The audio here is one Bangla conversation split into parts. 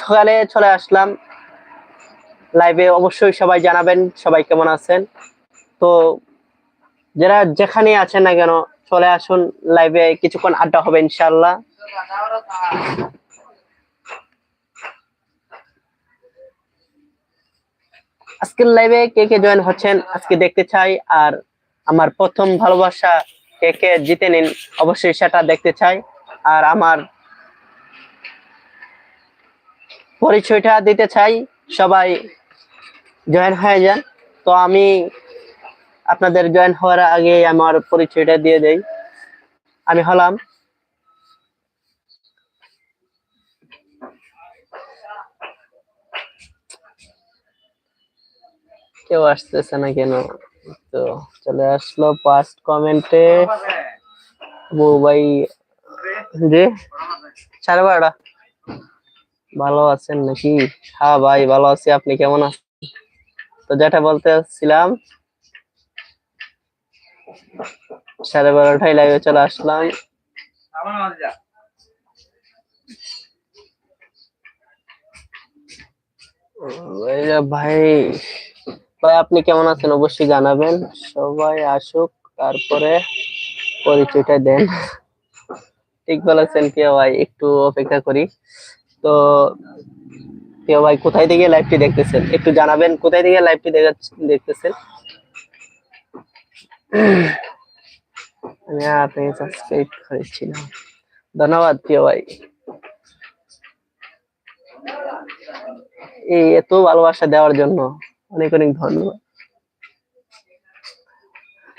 সকালে চলে আসলাম। লাইভে অবশ্যই সবাই জানাবেন, সবাই কেমন আছেন? তো যারা যেখানে আছেন না কেন, চলে আসুন লাইভে কিছুক্ষণ আড্ডা হবে ইনশাল্লাহ আজকের লাইভে কে কে জয়েন হচ্ছেন, আজকে দেখতে চাই। আর আমার প্রথম ভালোবাসা কে কে জিতে নিন, অবশ্যই সেটা দেখতে চাই। আর আমার পরিচয়টা দিতে চাই, সবাই জয়েন হয়ে যান। তো আমি আপনাদের জয়েন হওয়ার আগে আমার পরিচয়টা দিয়ে দেই। আমি হলাম কেউ আসতেছে না কেন? তো চলে আসলো ফার্স্ট কমেন্টে বউ ভাই সাড়ে বারোটা। ভালো আছেন নাকি? হ্যাঁ ভাই, ভালো আছি। আপনি কেমন আছেন? তো যেটা বলতে চাচ্ছিলাম সাড়ে বারোটায় লাইভে চলে আসলাম। ভাই ভাই, আপনি কেমন আছেন? অবশ্যই জানাবেন। সবাই আসুক, তারপরে পরিচয়টা দেন। ঠিক বলেছেন কেউ ভাই, একটু অপেক্ষা করি। তো কেউ ভাই কোথায় থেকে লাইভটি দেখতেছেন? একটু জানাবেন কোথায় থেকে লাইভটি দেখতেছেন? আমি আপনি সাবস্ক্রাইব করেছিলাম ধন্যবাদ প্রিয় ভাই। এই এত ভালোবাসা দেওয়ার জন্য অনেক অনেক ধন্যবাদ।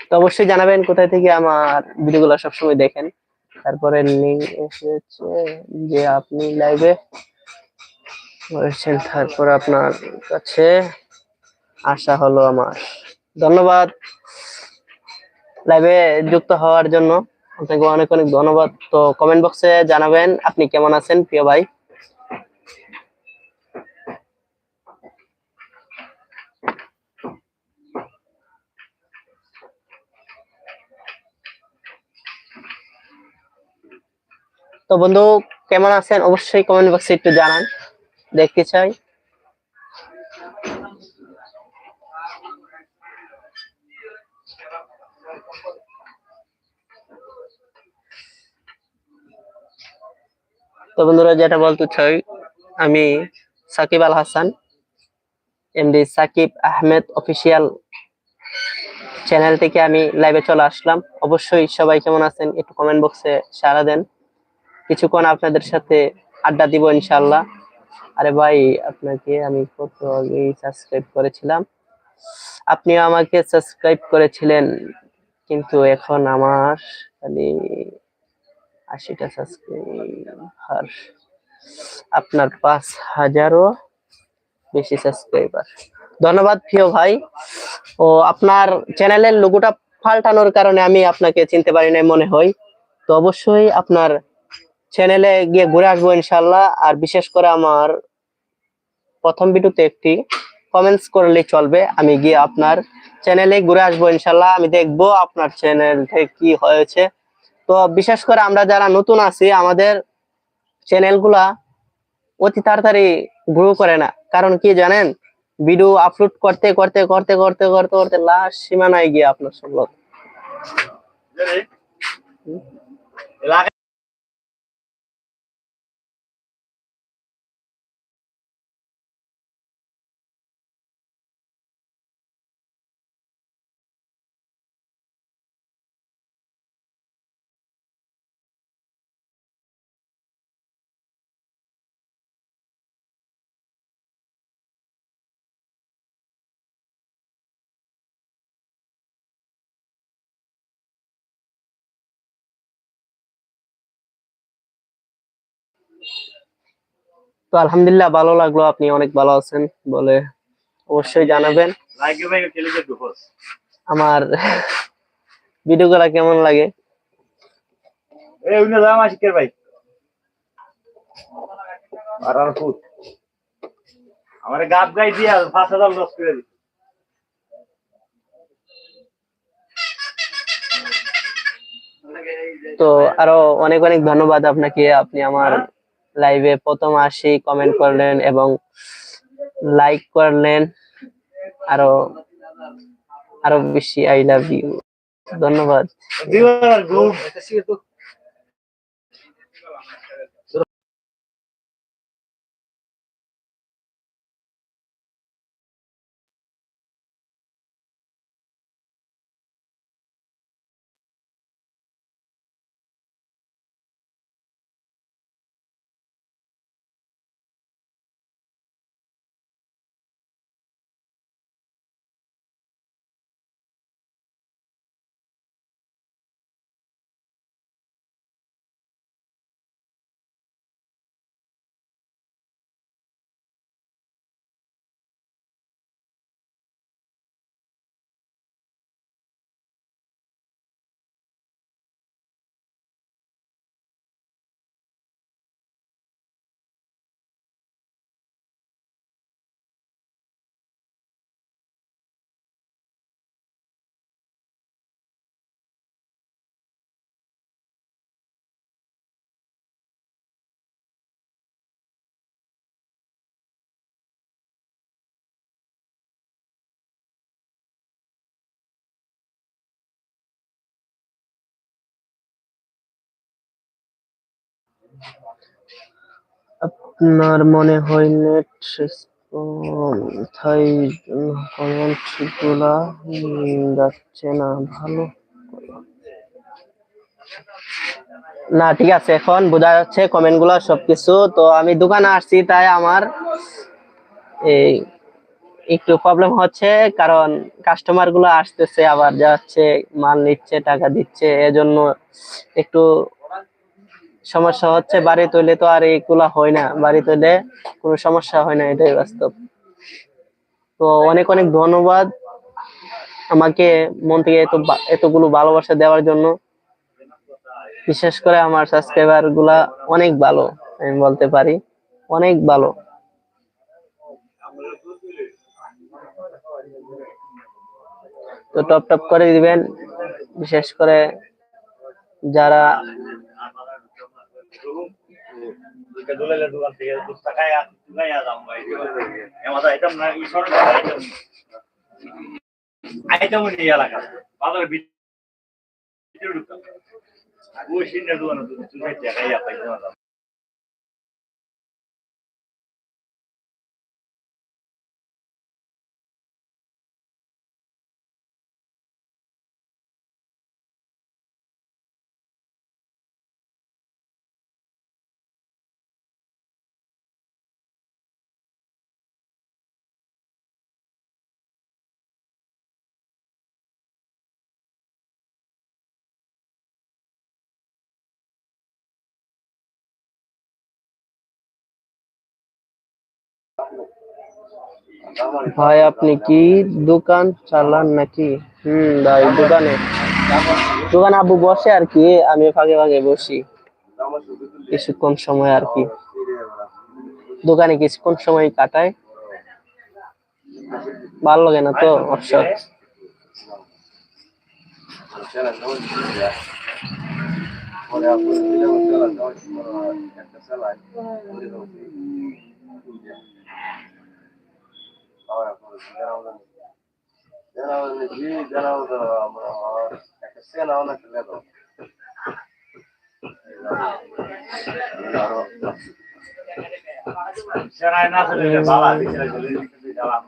তো অবশ্যই জানাবেন কোথায় থেকে আমার ভিডিওগুলো সবসময় দেখেন। তারপরে লিঙ্ক এসেছে যে আপনি লাইভে বলেছেন তারপর আপনার কাছে আশা হলো আমার। ধন্যবাদ। লাইভে যুক্ত হওয়ার জন্য। আপনাকে অনেক অনেক ধন্যবাদ। তো কমেন্ট বক্সে জানাবেন আপনি কেমন আছেন প্রিয় ভাই? তো বন্ধু, কেমন আছেন? অবশ্যই কমেন্ট বক্সে একটু জানান। দেখতে চাই। তো বন্ধুরা, যেটা বলতে চাই, আমি Shakib Al Hasan MD Shakib Ahmed official channel থেকে আমি লাইভে চলে আসলাম। অবশ্যই সবাই কেমন আছেন, একটু কমেন্ট বক্সে সাড়া দেন। কিছুক্ষণ আপনাদের সাথে আড্ডা দিব ইনশাল্লাহ আরে ভাই, আপনাকে আমি কত আগেই সাবস্ক্রাইব করেছিলাম। আপনিও আমাকে সাবস্ক্রাইব করেছিলেন, কিন্তু এখন আমার খালি আশিটা সাবস্ক্রাইবার আপনার পাঁচ হাজারও বেশি সাবস্ক্রাইবার ধন্যবাদ প্রিয় ভাই। ও, আপনার চ্যানেলের লোগোটা পাল্টানোর কারণে আমি আপনাকে চিনতে পারি নাই মনে হয়। তো অবশ্যই আপনার চ্যানেলে গিয়ে ঘুরে আসব ইনশাল্লাহ আর বিশেষ করে আমার প্রথম ভিডিওতে একটি কমেন্টস করলে চলবে। আমি গিয়ে আপনার চ্যানেলে ঘুরে আসব ইনশাল্লাহ আমি দেখব আপনার চ্যানেল থেকে কি হয়েছে। তো বিশেষ করে আমরা যারা নতুন আছি, আমাদের চ্যানেলগুলা অতি তাড়াতাড়ি গ্রো করে না। কারণ কি জানেন? ভিডিও আপলোড করতে করতে করতে করতে করতে করতে লাস্ট সীমানায় গিয়ে আপনার সফলতা তো আলহামদুলিল্লাহ ভালো লাগল আপনি অনেক ভালো আছেন বলে অবশ্যই জানাবেন। আমার ভিডিও ভিডিওগুলা কেমন লাগে? ভাই। আমার গাই দিয়া পাঁচ হাজার লস করে দিই তো আরও অনেক অনেক ধন্যবাদ আপনাকে আপনি আমার লাইভে প্রথম আসি কমেন্ট করলেন এবং লাইক করলেন। আরও আরও বেশি আই লাভ ইউ ধন্যবাদ। আপনার মনে হয় নেট থাই কমেন্ট যাচ্ছে না? ভালো না, ঠিক আছে, এখন বোঝা যাচ্ছে কমেন্টগুলা সবকিছু। তো আমি দোকানে আসছি, তাই আমার এই একটু প্রবলেম হচ্ছে, কারণ কাস্টমারগুলো আসতেছে, আবার যাচ্ছে, মাল নিচ্ছে, টাকা দিচ্ছে, এজন্য একটু সমস্যা হচ্ছে বাড়ি তৈলে তো আর এইগুলা হয় না। বাড়ি তৈলে কোনো সমস্যা হয় না, এটাই বাস্তব। তো অনেক অনেক ধন্যবাদ আমাকে মন থেকে এত এতগুলো ভালোবাসা দেওয়ার জন্য। বিশেষ করে আমার সাবস্ক্রাইবারগুলা অনেক ভালো, আমি বলতে পারি। অনেক ভালো। তো টপ টপ করে দিবেন। বিশেষ করে যারা আইতাম এই এলাকা বাজারের ভিতরে ঢুকতাম ওই সিনের দোকানে টাকাই পাইতাম ভাই, আপনি কি দোকান চালান নাকি? হুম, ভাই, দোকানে। দোকান আবু বসে আর কি, আমি ফাঁকে ফাঁকে বসি। কিছুক্ষণ সময় আর কি। দোকানে কিছুক্ষণ সময় কাটায় ভালো লাগে না তো অবসর না চলে বালা দিছে চলে দিলাম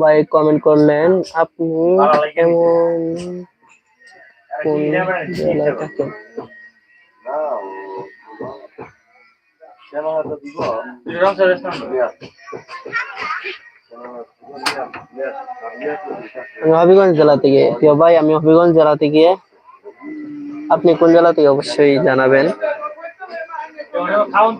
ভাই কমেন্ট করলেন আপনি কেমন কোন জেলায় থাকেন রং চলে আমি হবিগঞ্জ জেলা থেকে। প্রিয় ভাই, আমি হবিগঞ্জ জেলা থেকে। আপনি কোন জেলা থেকে অবশ্যই জানাবেন। আমি